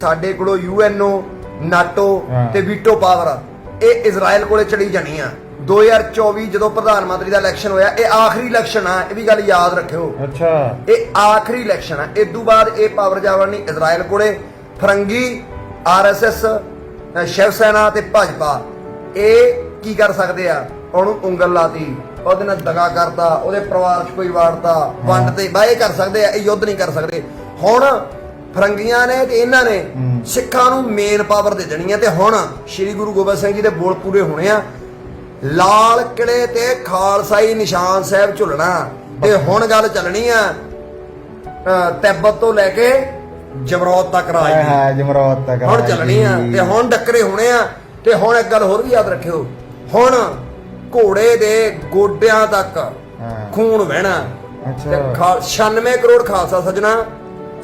ਸਾਡੇ ਕੋਲੋਂ UNO NATO. ਤੇ ਵੀਟੋ ਪਾਵਰ ਇਹ ਇਜ਼ਰਾਈਲ ਕੋਲੇ ਚੜੀ ਜਾਣੀ ਆ। 2024 ਜਦੋਂ ਪ੍ਰਧਾਨ ਮੰਤਰੀ ਦਾ ਇਲੈਕਸ਼ਨ ਹੋਇਆ ਇਹ ਆਖਰੀ ਇਲੈਕਸ਼ਨ ਆ ਇਹ ਵੀ ਗੱਲ ਯਾਦ ਰੱਖਿਓ। ਅੱਛਾ। ਇਹ ਆਖਰੀ ਇਲੈਕਸ਼ਨ ਆ। ਇਸ ਤੋਂ ਬਾਅਦ ਇਹ ਪਾਵਰ ਜਾਵਣੀ ਇਜ਼ਰਾਈਲ ਕੋਲੇ। ਫਰੰਗੀ ਆਰਐਸਐਸ ਸ਼ਿਵ ਸੈਨਾ ਤੇ ਭਾਜਪਾ। ਇਹ ਕੀ ਕਰ ਸਕਦੇ ਆ? ਉਹਨੂੰ ਉਂਗਲ ਲਾਤੀ। ਉਹਦੇ ਨਾਲ ਦਗਾ ਕਰਤਾ ਉਹਦੇ ਪਰਿਵਾਰ 'ਚ ਕੋਈ ਵਾਰਤਾ ਵੰਡ ਤੇ ਬਾਏ ਕਰ ਸਕਦੇ ਆ ਇਹ ਯੁੱਧ ਨਹੀਂ ਕਰ ਸਕਦੇ। ਹੁਣ ਫਰੰਗੀਆਂ ਨੇ ਤੇ ਇਹਨਾਂ ਨੇ ਹੂੰ। ਸਿੱਖਾਂ ਨੂੰ ਮੇਨ ਪਾਵਰ ਦੇ ਦੇਣੀ ਆ ਤੇ ਹੁਣ ਸ੍ਰੀ ਗੁਰੂ ਗੋਬਿੰਦ ਸਿੰਘ ਜੀ ਦੇ ਬੋਲ ਪੂਰੇ ਹੋਣੇ ਆ। ਲਾਲ ਕਿਲੇ ਤੇ ਖਾਲਸਾਈ ਨਿਸ਼ਾਨ ਸਾਹਿਬ ਝੁਲਣਾ। ਤੇ ਹੁਣ ਗੱਲ ਚੱਲਣੀ ਆ ਤਿੱਬਤ ਤੋਂ ਲੈ ਕੇ ਜਮਰੌਦ ਤੱਕ ਰਾਜ ਦੀ। ਹਾਏ ਜਮਰੌਤ ਤੱਕ ਹੁਣ ਚੱਲਣੀ ਆ ਤੇ ਹੁਣ ਡੱਕਰੇ ਹੋਣੇ ਆ। ਤੇ ਹੁਣ ਇੱਕ ਗੱਲ ਹੋਰ ਵੀ ਯਾਦ ਰੱਖਿਓ। ਹੁਣ ਘੋੜੇ ਦੇ ਗੋਡਿਆਂ ਤੱਕ ਹਾਂ। ਖੂਨ ਵਹਿਣਾ। ਅੱਛਾ। ਤੇ ਖਾ- 96 ਕਰੋੜ ਖਾਲਸਾ ਸਜਣਾ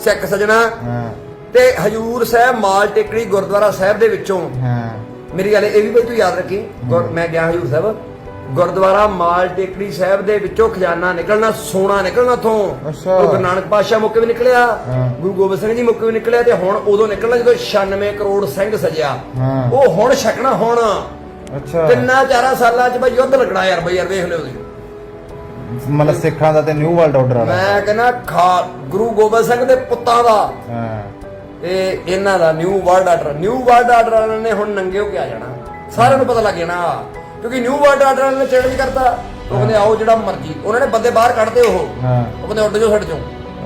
ਸਿੱਖ ਸਜਣਾ। ਹਾਂ। ਤੇ ਹਜੂਰ ਸਾਹਿਬ ਮਾਲ ਟੇਕੜੀ ਗੁਰਦੁਆਰਾ ਸਾਹਿਬ ਦੇ ਵਿੱਚੋਂ। ਹਾਂ। ਮੇਰੀ ਗੱਲ ਇਹ ਵੀ ਬਈ ਤੂੰ ਯਾਦ ਰੱਖੀ। ਗੁਰ- ਮੈਂ ਗਿਆ ਹਜੂਰ ਸਾਹਿਬ। ਗੁਰਦੁਆਰਾ ਮਾਲ ਟੇਕੜੀ ਸਾਹਿਬ ਦੇ ਵਿੱਚੋਂ ਖਜ਼ਾਨਾ ਨਿਕਲਣਾ ਸੋਨਾ ਨਿਕਲਣਾ ਤੋਂ ਅੱਛਾ। ਗੁਰੂ ਨਾਨਕ ਪਾਤਸ਼ਾਹ ਮੁੱਕੇ ਵੀ ਨਿਕਲਿਆ। ਹਾਂ। ਗੁਰੂ ਗੋਬਿੰਦ ਸਿੰਘ ਜੀ ਮੁੱਕੇ ਵੀ ਨਿਕਲਿਆ ਤੇ ਹੁਣ ਉਦੋਂ ਨਿਕਲਣਾ ਜਦੋਂ 96 ਕਰੋੜ ਸਿੰਘ ਸਜਿਆ। ਹਾਂ। ਉਹ ਹੁਣ ਛਕਣਾ ਹੁਣ। ਅੱਛਾ। ਤਿੰਨਾਂ ਚਾਰਾਂ ਸਾਲਾਂ ਚ ਬਈ ਯੁੱਧ ਲੱਗਣਾ ਯਾਰ ਬਈ ਯਾਰ ਵੇਖ ਲਿਓ ਤੁਸੀਂ। ਮਤਲਬ ਸਿੱਖਾਂ ਦਾ ਤੇ ਨਿਊ ਵਰਲਡ ਆਰਡਰ ਵਾਲਾ। ਮੈਂ ਕਹਿੰਦਾ ਖਾ ਗੁਰੂ ਗੋਬਿੰਦ ਸਿੰਘ ਦੇ ਪੁੱਤਾਂ ਦਾ। ਹਾਂ। ਇਹ ਇਹਨਾਂ ਦਾ new world order new world order ਵਾਲਿਆਂ ਨੇ ਹੁਣ ਨੰਗੇ ਹੋ ਕੇ ਆ ਜਾਣਾ? ਸਾਰਿਆਂ ਨੂੰ ਪਤਾ ਲੱਗ ਜਾਣਾ। ਕਿਉਂਕਿ ਨਿਊ ਵਰਲਡ ਆਰਡਰ ਵਾਲਿਆਂ ਨੇ ਚੈਲੰਜ ਕਰਤਾ। ਉਹ ਕਹਿੰਦੇ ਆਓ ਜਿਹੜਾ ਮਰਜ਼ੀ। ਉਹਨਾਂ ਨੇ ਬੰਦੇ ਬਾਹਰ ਕੱਢਦੇ ਉਹ। ਹਾਂ। ਉਹ ਕਹਿੰਦੇ ਉੱਡ ਜਾਓ ਸਾਡੇ ਚੋਂ।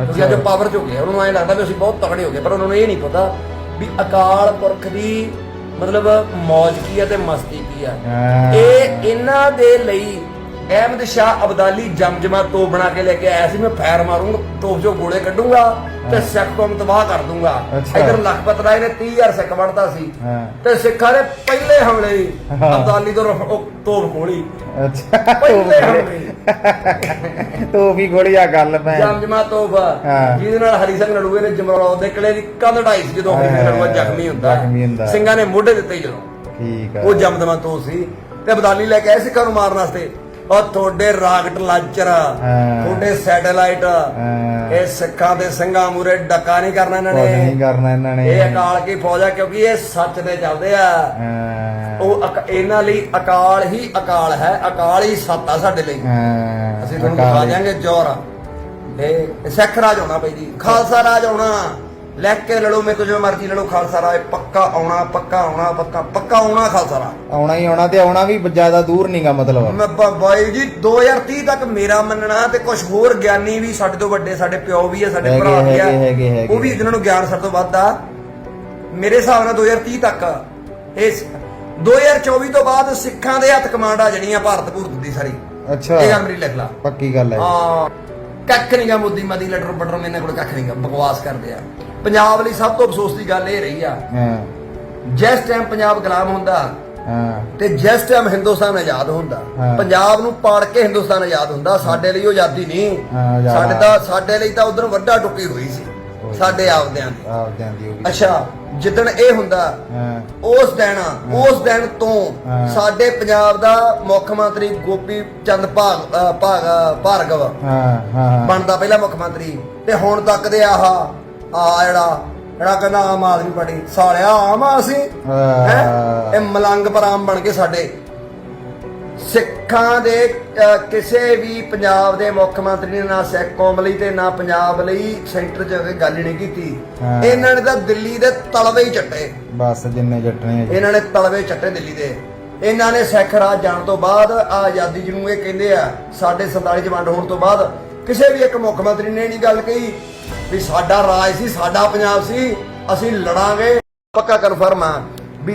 ਕਿਉਂਕਿ ਅੱਜ ਪਾਵਰ ਚ ਹੋ ਗਏ। ਉਹਨਾਂ ਨੂੰ ਐਂ ਲੱਗਦਾ ਵੀ ਅਸੀਂ ਬਹੁਤ ਤਕੜੇ ਹੋ ਗਏ ਪਰ ਉਹਨਾਂ ਨੂੰ ਇਹ ਨਹੀਂ ਪਤਾ ਵੀ ਅਕਾਲ ਪੁਰਖ ਦੀ ਮਤਲਬ ਮੌਜ ਕੀ ਹੈ ਤੇ ਮਸਤੀ ਕੀ ਹਾਂ। ਇਹ ਇਹਨਾਂ ਦੇ ਲਈ ਅਹਿਮਦ ਸ਼ਾਹ ਅਬਦਾਲੀ ਜਮਜਮਾ ਤੋਪ ਬਣਾ ਕੇ ਲੈ ਕੇ ਆਇਆ ਸੀ ਮੈਂ ਫਾਇਰ ਮਾਰੂੰਗਾ ਤੋਪ ਚੋਂ ਗੋਲੇ ਕੱਢੂੰਗਾ ਤੇ ਸਿੱਖ ਕੌਮ ਤਬਾਹ ਕਰ ਦੂੰਗਾ। ਅੱਛਾ। ਇਧਰ ਲਖਪਤ ਰਾਏ ਨੇ 30000 ਸਿੱਖ ਵੜਦਾ ਸੀ ਹਾਂ। ਤੇ ਸਿੱਖਾਂ ਨੇ ਪਹਿਲੇ ਹਮਲੇ ਹੀ ਹਾਂ। ਅਬਦਾਲੀ ਤੋਂ ਰਫ- ਉਹ ਤੋਪ ਖੋਲੀ। ਅੱਛਾ। ਪਹਿਲੇ ਹਮਲੇ ਤੋ ਵੀ ਗੋਲੀ ਆ ਗੱਲ ਮੈਂ ਜਮਜਮਾ ਤੋਪ। ਹਾਂ। ਜਿਹਦੇ ਨਾਲ ਹਰੀ ਸਿੰਘ ਨੜੂਏ ਨੇ ਜਮਰੌਦ ਦੇ ਕਿਲੇ ਦੀ ਕੰਧ ਢਾਈ ਸੀ ਜਦੋਂ ਹਰੀ ਸਿੰਘ ਹਾਂ, ਨੜੂਆ ਜ਼ਖਮੀ ਹੁੰਦਾ। ਜ਼ਖਮੀ ਹੁੰਦਾ। ਸਿੰਘਾਂ ਨੇ ਮੋਢੇ ਦਿੱਤੇ ਜਦੋਂ। ਠੀਕ ਆ। ਉਹ ਜਮਦਮਾ ਤੋਂ ਸੀ ਤੇ ਅਬਦਾਲੀ ਲੈ ਕੇ ਆਏ ਸਿੱਖਾਂ ਨੂੰ ਮਾਰਨ ਵਾਸਤੇ। ਉਹ ਤੁਹਾਡੇ ਰਾਕਟ ਲਾਂਚਰ ਤੁਹਾਡੇ ਸੈਟੇਲਾਈਟ। ਇਹ ਸਿੱਖਾਂ ਦੇ ਸਿੰਘਾਂ ਮੂਰੇ ਡੱਕਾ ਨਹੀਂ ਕਰਨਾ ਇਹਨਾਂ ਕੁਝ ਨਹੀਂ ਨੇ ਕਰਨਾ ਇਹਨਾਂ ਨੇ। ਇਹ ਅਕਾਲ ਕੀ ਫੌਜ ਆ ਕਿਉਂਕਿ ਇਹ ਸੱਚ ਦੇ ਚੱਲਦੇ ਆ। ਉਹ ਇਹਨਾਂ ਲਈ ਅਕਾਲ ਹੀ ਅਕਾਲ ਹੈ ਅਕਾਲ ਹੀ ਸੱਤ ਆ ਸਾਡੇ ਲਈ। ਅਸੀਂ ਤੁਹਾਨੂੰ ਦਿਖਾ। ਦਿਆਂਗੇ ਜੋਰ। ਇਹ ਸਿੱਖ ਰਾਜ ਆਉਣਾ ਬਈ ਜੀ ਖਾਲਸਾ ਰਾਜ ਆਉਣਾ ਲੈ ਕੇ ਲੜੋ ਮੇ ਤੋਂ ਜੋ ਮਰਜ਼ੀ ਲੜੋ ਖਾਲਸਾ ਰਾਜ ਪੱਕਾ ਆਉਣਾ ਪੱਕਾ ਆਉਣਾ ਪੱਕਾ ਪੱਕਾ ਆਉਣਾ ਖਾਲਸਾ ਰਾਜ। ਆਉਣਾ ਹੀ ਆਉਣਾ ਤੇ ਆਉਣਾ ਵੀ ਜ਼ਿਆਦਾ ਦੂਰ ਨਹੀਂਗਾ ਮਤਲਬ। ਮੈਂ ਬ- ਬਾਈ ਜੀ 2030 ਤੱਕ ਮੇਰਾ ਮੰਨਣਾ ਤੇ ਕੁਝ ਹੋਰ ਗਿਆਨੀ ਵੀ ਸਾਡੇ ਤੋਂ ਵੱਡੇ ਸਾਡੇ ਪਿਓ ਵੀ ਆ ਸਾਡੇ ਹੈਗੇ, ਭਰਾ ਵੀ ਆ ਹੈਗੇ, ਹੈਗੇ, ਹੈਗੇ। ਉਹ ਵੀ ਜਿਨ੍ਹਾਂ ਨੂੰ ਗਿਆਨ ਸਾਡੇ ਤੋਂ ਵੱਧ ਆ ਮੇਰੇ ਹਿਸਾਬ ਨਾਲ 2030 ਤੱਕ ਇਸ 2024 ਤੋਂ ਬਾਅਦ ਸਿੱਖਾਂ ਦੇ ਹੱਥ ਕਮਾਂਡ ਆ ਜਾਣੀ ਆ ਭਾਰਤ ਭੂਰਤ ਦੀ ਸਾਰੀ। ਅੱਛਾ। ਇਹ ਗੱਲ ਮੇਰੀ ਲਿਖ ਲਾ। ਪੱਕੀ ਗੱਲ ਹੈ ਹਾਂ। ਕੱਖ ਨਹੀਂਗਾ ਮੋਦੀ ਮਦੀ ਲਟਰ ਬਟਰ ਮੈਨਾਂ ਕੋਲ ਕੱਖ ਨਹੀਂਗਾ ਬਕਵਾਸ ਕਰਦੇ ਆ। ਪੰਜਾਬ ਲਈ ਸਭ ਤੋਂ ਅਫਸੋਸ ਦੀ ਗੱਲ ਇਹ ਰਹੀ ਆ। ਹਾਂ। ਜਿਸ ਟਾਈਮ ਪੰਜਾਬ ਗੁਲਾਮ ਹੁੰਦਾ ਹਾਂ। ਤੇ ਜਿਸ ਟਾਈਮ ਹਿੰਦੁਸਤਾਨ ਆਜ਼ਾਦ ਹੁੰਦਾ। ਪੰਜਾਬ ਨੂੰ ਪਾੜ ਕੇ ਹਿੰਦੁਸਤਾਨ ਆਜ਼ਾਦ ਹੁੰਦਾ ਸਾਡੇ ਲਈ ਉਹ ਆਜ਼ਾਦੀ ਨਹੀਂ। ਸਾਡੇ ਤਾਂ ਸਾਡੇ ਲਈ ਤਾਂ ਉਧਰ ਵੱਡਾ ਟੁੱਕੀ ਹੋਈ ਸੀ ਸਾਡੇ ਆਪਦਿਆਂ ਦੀ। ਆਪਦਿਆਂ ਦੀ ਅੱਛਾ ਜਿੱਦਣ ਇਹ ਹੁੰਦਾ ਉਸ ਦਿਨ ਉਸ ਦਿਨ ਤੋਂ। ਸਾਡੇ ਪੰਜਾਬ ਦਾ ਮੁੱਖ ਮੰਤਰੀ ਗੋਪੀ ਚੰਦ ਭਾਗ ਭਾਗ ਭਾਰਗਵ ਹਾਂ ਹਾਂ। ਬਣਦਾ ਪਹਿਲਾ ਮੁੱਖ ਮੰਤਰੀ ਤੇ ਹੁਣ ਤੱਕ ਦੇ ਆਹ ਆ ਜਿਹੜਾ ਜਿਹੜਾ ਕਹਿੰਦਾ ਆਮ ਆਦਮੀ ਪਾਰਟੀ ਸਾਲਿਆ ਆਮ ਆ ਅਸੀਂ ਹਾਂ। ਇਹ ਮਲੰਗ ਪਰ ਆਮ ਬਣ ਕੇ ਸਾਡੇ ਸਿੱਖਾਂ ਦੇ ਕਿਸੇ ਵੀ ਪੰਜਾਬ ਦੇ ਮੁੱਖ ਮੰਤਰੀ ਨੇ ਨਾ ਸਿੱਖ ਕੌਮ ਲਈ ਤੇ ਨਾ ਪੰਜਾਬ ਲਈ ਸੈਂਟਰ 'ਚ ਆ ਕੇ ਗੱਲ ਨਹੀਂ ਕੀਤੀ। ਇਹਨਾਂ ਨੇ ਤਾਂ ਦਿੱਲੀ ਦੇ ਤਲਵੇ ਹੀ ਚੱਟੇ ਬਸ ਜਿੰਨੇ ਜੀ। ਇਹਨਾਂ ਨੇ ਤਲਵੇ ਚੱਟੇ ਦਿੱਲੀ ਦੇ ਇਹਨਾਂ ਨੇ ਸਿੱਖ ਰਾਜ ਜਾਣ ਤੋਂ ਬਾਅਦ ਆਜ਼ਾਦੀ ਜਿਹਨੂੰ ਇਹ ਕਹਿੰਦੇ ਆ ਸਾਡੇ 47 ਚ ਵੰਡ ਹੋਣ ਤੋਂ ਬਾਅਦ ਕਿਸੇ ਵੀ ਇੱਕ ਮੁੱਖ ਮੰਤਰੀ ਨੇ ਨਹੀਂ ਗੱਲ ਕਹੀ ਵੀ ਸਾਡਾ ਰਾਜ ਸੀ, ਸਾਡਾ ਪੰਜਾਬ ਸੀ, ਅਸੀਂ ਲੜਾਂਗੇ। ਪੱਕਾ ਕਨਫਰਮ ਆ ਵੀ